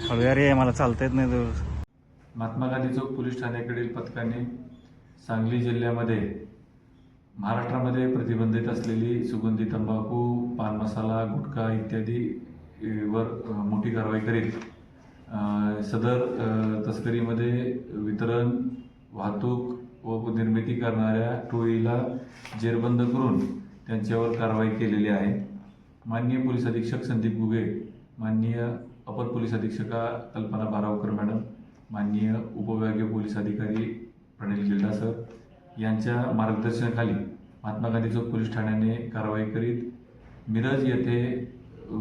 हळूया रे मला चालता येत नाही तर महात्मा गांधी चौक पोलीस ठाण्याकडील पथकाने सांगली जिल्ह्यामध्ये महाराष्ट्रामध्ये प्रतिबंधित असलेली सुगंधी तंबाखू पान मसाला गुटखा इत्यादी वर मोठी कारवाई करीत सदर तस्करीमध्ये वितरण वाहतूक व निर्मिती करणाऱ्या टोळीला जेरबंद करून त्यांच्यावर कारवाई केलेली आहे. माननीय पोलीस अधीक्षक संदीप गुगे माननीय अपर पोलीस अधीक्षका कल्पना बारावकर मॅडम माननीय उपविभागीय पोलीस अधिकारी प्रणिल गिल्डा सर यांच्या मार्गदर्शनाखाली महात्मा गांधी चौक पोलीस ठाण्याने कारवाई करीत मिरज येथे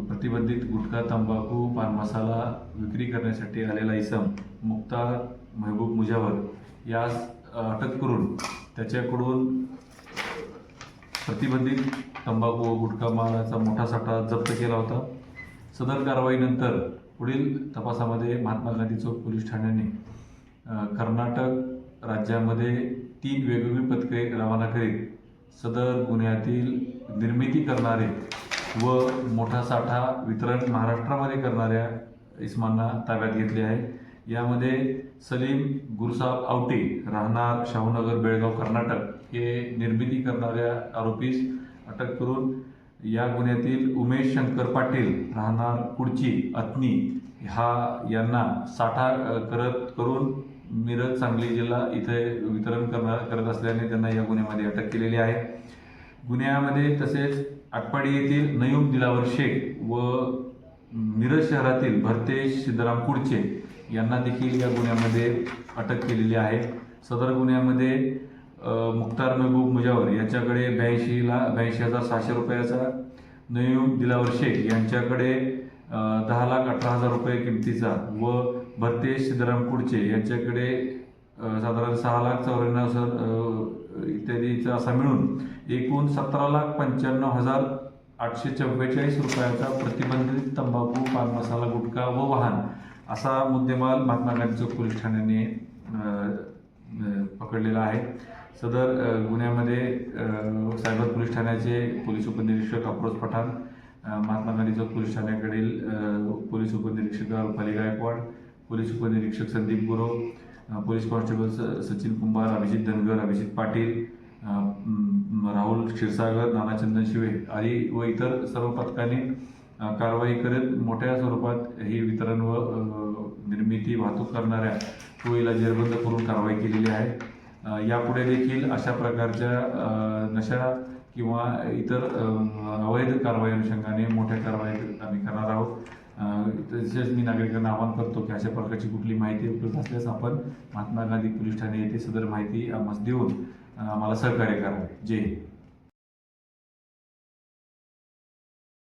प्रतिबंधित गुटखा तंबाखू पान मसाला विक्री करण्यासाठी आलेला इसम मुक्तार महबूब मुजावर यास अटक करून त्याच्याकडून प्रतिबंधित तंबाखू व गुटखा मालाचा मोठा साठा जप्त केला होता. सदर कारवाईनंतर पुढील तपासामध्ये महात्मा गांधी चौक पोलीस ठाण्याने कर्नाटक राज्यामध्ये तीन वेगवेगळी पथके रवाना करीत सदर गुन्ह्यातील निर्मिती करणारे व मोठा साठा वितरण महाराष्ट्रामध्ये करणाऱ्या इस्मांना ताब्यात घेतले आहे. यामध्ये सलीम गुरसाब आवटे राहणार शाहूनगर बेळगाव कर्नाटक हे निर्मिती करणाऱ्या आरोपीस अटक करून या गुन्ह्यातील उमेश शंकर पाटील राहणार कुडची अत्नी हा यांना साठा करत करून मिरज सांगली जिल्हा इथे वितरण करणार करत असल्याने त्यांना या गुन्ह्यामध्ये अटक केलेली आहे. गुन्ह्यामध्ये तसेच आटपाडी येथील नयूम दिलावर शेख व मिरज शहरातील भरतेश सिद्धराम कुडचे यांना देखील या गुन्ह्यामध्ये अटक केलेली आहे. सदर गुन्ह्यामध्ये मुख्तार महबूब मुजावर यांच्याकडे ब्याऐंशीला ब्याऐंशी हजार सहाशे रुपयाचा नयूम दिलावर शेख यांच्याकडे दहा लाख अठरा हजार रुपये किमतीचा व भरतेश सिद्धराम कुडचे यांच्याकडे साधारण सहा लाख चौऱ्याण्णव हजार इत्यादीचा असा मिळून एकूण सतरा लाख पंच्याण्णव हजार आठशे चव्वेचाळीस रुपयाचा प्रतिबंधित तंबाखू पान मसाला गुटखा व वाहन असा मुद्देमाल महात्मा गांधी चौक पोलीस ठाण्याने पकडलेला आहे. सदर गुन्ह्यामध्ये सायबर पोलीस ठाण्याचे पोलीस उपनिरीक्षक अप्रोज पठाण महात्मा गांधी चौक पोलीस ठाण्याकडील पोलीस उपनिरीक्षक रुपाली गायकवाड पोलीस उपनिरीक्षक संदीप गुरव पोलीस कॉन्स्टेबल स- सचिन कुंभार अभिजित धनगर अभिजित पाटील राहुल क्षीरसागर नानाचंदन शिवे आदी व इतर सर्व पथकांनी कारवाई करत मोठ्या स्वरूपात ही वितरण व निर्मिती वाहतूक करणाऱ्या टोळीला जेरबंद करून कारवाई केलेली आहे. यापुढे देखील अशा प्रकारच्या नशा किंवा इतर अवैध कारवाई अनुषंगाने मोठ्या कारवाई आम्ही करणार आहोत. तसेच मी नागरिकांना आवाहन करतो की अशा प्रकारची कुठली माहिती उपलब्ध असल्यास आपण महात्मा गांधी पोलीस ठाणे येथे सदर माहिती आम्हाला देऊन आम्हाला सहकार्य करावे जय हिंद.